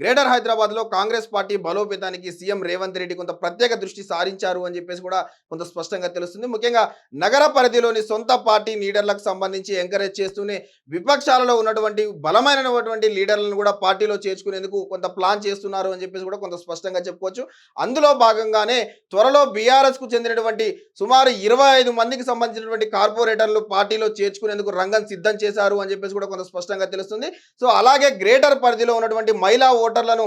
Greater హైదరాబాద్లో Congress party బలోపేతానికి CM Revanth Reddy కొంత ప్రత్యేక దృష్టి సారించారు అని చెప్పేసి కూడా కొంత స్పష్టంగా తెలుస్తుంది. ముఖ్యంగా నగర పరిధిలోని సొంత పార్టీ లీడర్లకు సంబంధించి ఎంకరేజ్ చేస్తూనే విపక్షాలలో ఉన్నటువంటి బలమైనటువంటి లీడర్లను కూడా పార్టీలో చేర్చుకునేందుకు కొంత ప్లాన్ చేస్తున్నారు అని చెప్పేసి కూడా కొంత స్పష్టంగా చెప్పుకోవచ్చు. అందులో భాగంగానే త్వరలో బీఆర్ఎస్కు చెందినటువంటి సుమారు ఇరవై ఐదు మందికి సంబంధించినటువంటి కార్పొరేటర్లు పార్టీలో చేర్చుకునేందుకు రంగం సిద్ధం చేశారు అని చెప్పేసి కూడా కొంత స్పష్టంగా తెలుస్తుంది. సో అలాగే గ్రేటర్ పరిధిలో ఉన్నటువంటి మహిళా ఓటర్లను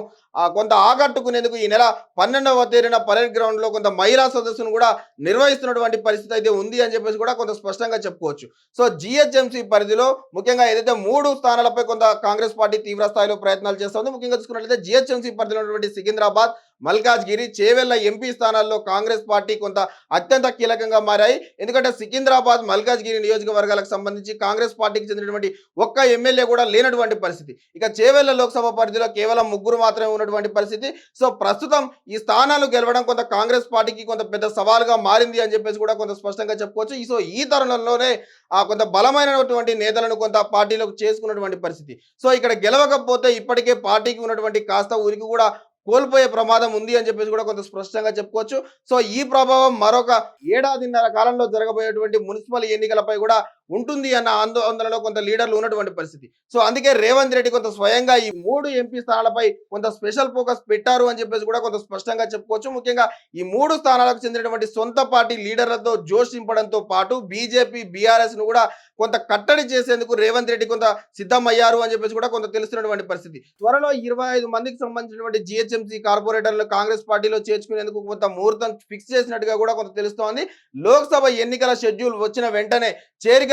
కొంత ఆకట్టుకునేందుకు ఈ నెల పన్నెండవ తేదీన పరేడ్ గ్రౌండ్లో కొంత మహిళా సదస్సును కూడా నిర్వహిస్తున్నటువంటి పరిస్థితి అయితే ఉంది అని చెప్పేసి కూడా కొంత స్పష్టంగా చెప్పుకోవచ్చు. సో జిహెచ్ఎంసీ పరిధిలో ముఖ్యంగా ఏదైతే మూడు స్థానాలపై కొంత కాంగ్రెస్ పార్టీ తీవ్ర స్థాయిలో ప్రయత్నాలు చేస్తుంది ముఖ్యంగా చూసుకున్నట్లయితే జిహెచ్ఎంసీ పరిధిలో ఉన్నటువంటి సికింద్రాబాద్ మల్కాజ్గిరి చేవెళ్ళ ఎంపీ స్థానాల్లో కాంగ్రెస్ పార్టీ కొంత అత్యంత కీలకంగా మారాయి. ఎందుకంటే సికింద్రాబాద్ మల్కాజ్గిరి నియోజకవర్గాలకు సంబంధించి కాంగ్రెస్ పార్టీకి చెందినటువంటి ఒక్క ఎమ్మెల్యే కూడా లేనటువంటి పరిస్థితి. ఇక చేవెళ్ళ లోక్సభ పరిధిలో కేవలం ముగ్గురు మాత్రమే ఉన్నటువంటి పరిస్థితి. సో ప్రస్తుతం ఈ స్థానాలు గెలవడం కొంత కాంగ్రెస్ పార్టీకి కొంత పెద్ద సవాలుగా మారింది అని చెప్పేసి కూడా కొంత స్పష్టంగా చెప్పుకోవచ్చు. సో ఈ తరుణంలోనే ఆ కొంత బలమైనటువంటి నేతలను కొంత పార్టీలోకి చేసుకున్నటువంటి పరిస్థితి. సో ఇక్కడ గెలవకపోతే ఇప్పటికే పార్టీకి ఉన్నటువంటి కాస్త ఉనికి కూడా కోల్పోయే ప్రమాదం ఉంది అని చెప్పేసి కూడా కొంత స్పష్టంగా చెప్పుకోవచ్చు. సో ఈ ప్రభావం మరొక ఏడాదిన్నర కాలంలో జరగబోయేటువంటి మున్సిపల్ ఎన్నికలపై కూడా ఉంటుంది అన్న ఆందోళనలో కొంత లీడర్లు ఉన్నటువంటి పరిస్థితి. సో అందుకే రేవంత్ రెడ్డి కొంత స్వయంగా ఈ మూడు ఎంపీ స్థానాలపై కొంత స్పెషల్ ఫోకస్ పెట్టారు అని చెప్పేసి కూడా కొంత స్పష్టంగా చెప్పుకోవచ్చు. ముఖ్యంగా ఈ మూడు స్థానాలకు చెందినటువంటి సొంత పార్టీ లీడర్లతో జోష్ నింపడంతో పాటు బీజేపీ బీఆర్ఎస్ను కూడా కొంత కట్టడి చేసేందుకు రేవంత్ రెడ్డి కొంత సిద్ధమయ్యారు అని చెప్పేసి కూడా కొంత తెలుస్తున్నటువంటి పరిస్థితి. త్వరలో ఇరవై ఐదు మందికి సంబంధించినటువంటి జిహెచ్ఎంసీ కార్పొరేటర్లు కాంగ్రెస్ పార్టీలో చేర్చుకునేందుకు కొంత ముహూర్తం ఫిక్స్ చేసినట్టుగా కూడా కొంత తెలుస్తోంది. లోక్సభ ఎన్నికల షెడ్యూల్ వచ్చిన వెంటనే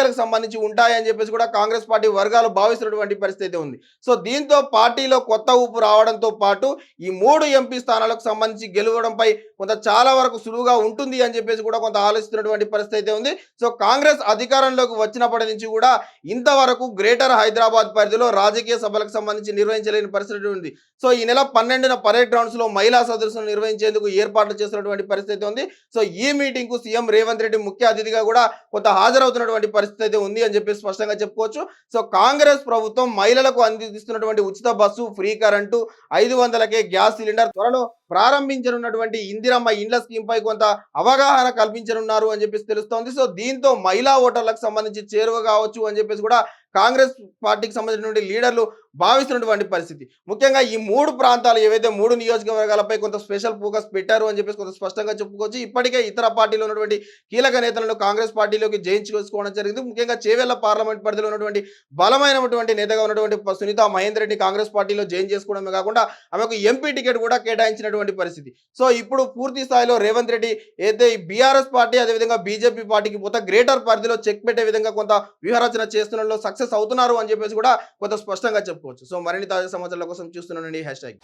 ఎన్నికలకు సంబంధించి ఉంటాయని చెప్పేసి కూడా కాంగ్రెస్ పార్టీ వర్గాలు భావిస్తున్నటువంటి పరిస్థితి ఉంది. సో దీంతో పార్టీలో కొత్త ఊపు రావడంతో పాటు ఈ మూడు ఎంపీ స్థానాలకు సంబంధించి గెలవడంపై కొంత చాలా వరకు సులువుగా ఉంటుంది అని చెప్పేసి కూడా కొంత ఆలోచిస్తున్నటువంటి పరిస్థితి ఉంది. సో కాంగ్రెస్ అధికారంలోకి వచ్చినప్పటి నుంచి కూడా ఇంతవరకు గ్రేటర్ హైదరాబాద్ పరిధిలో రాజకీయ సభలకు సంబంధించి నిర్వహించలేని పరిస్థితి ఉంది. సో ఈ నెల పన్నెండున పరేడ్ గ్రౌండ్స్లో మహిళా సదస్సును నిర్వహించేందుకు ఏర్పాట్లు చేస్తున్నటువంటి పరిస్థితి ఉంది. సో ఈ మీటింగ్కు సీఎం రేవంత్ రెడ్డి ముఖ్య అతిథిగా కూడా కొంత హాజరవుతున్నటువంటి పరిస్థితి అయితే ఉంది అని చెప్పి స్పష్టంగా చెప్పుకోవచ్చు. సో కాంగ్రెస్ ప్రభుత్వం మహిళలకు అందిస్తున్నటువంటి ఉచిత బస్సు ఫ్రీ కరెంటు ఐదు వందలకే గ్యాస్ సిలిండర్. త్వరలో ప్రారంభించనున్నటువంటి ఇందిరమ్మ ఇండ్ల స్కీమ్ పై కొంత అవగాహన కల్పించనున్నారు అని చెప్పేసి తెలుస్తోంది. సో దీంతో మహిళా ఓటర్లకు సంబంధించి చేరువ కావచ్చు అని చెప్పేసి కూడా కాంగ్రెస్ పార్టీకి సంబంధించినటువంటి లీడర్లు భావిస్తున్నటువంటి పరిస్థితి. ముఖ్యంగా ఈ మూడు ప్రాంతాలు ఏవైతే మూడు నియోజకవర్గాలపై కొంత స్పెషల్ ఫోకస్ పెట్టారు అని చెప్పేసి కొంత స్పష్టంగా చెప్పుకోవచ్చు. ఇప్పటికే ఇతర పార్టీలో ఉన్నటువంటి కీలక నేతలను కాంగ్రెస్ పార్టీలోకి జయించుకోవడం జరిగింది. ముఖ్యంగా చేవెళ్ళ పార్లమెంట్ పరిధిలో ఉన్నటువంటి బలమైనటువంటి నేతగా ఉన్నటువంటి సునీత మహేందర్ రెడ్డి కాంగ్రెస్ పార్టీలో జైన్ చేసుకోవడమే కాకుండా ఆమెకు ఎంపీ టికెట్ కూడా కేటాయించినటువంటి పరిస్థితి. సో ఇప్పుడు పూర్తి స్థాయిలో రేవంత్ రెడ్డి అయితే ఈ బీఆర్ఎస్ పార్టీ అదేవిధంగా బీజేపీ పార్టీకి పోతే గ్రేటర్ పరిధిలో చెక్ పెట్టే విధంగా కొంత వ్యూహరచన చేస్తున్న సక్సెస్ అవుతున్నారు అని చెప్పేసి కూడా కొంత స్పష్టంగా చెప్పుకోవచ్చు. సో మరిన్ని తాజా సమాచారాల కోసం చూస్తున్నానండి హ్యాష్ ట్యాగ్.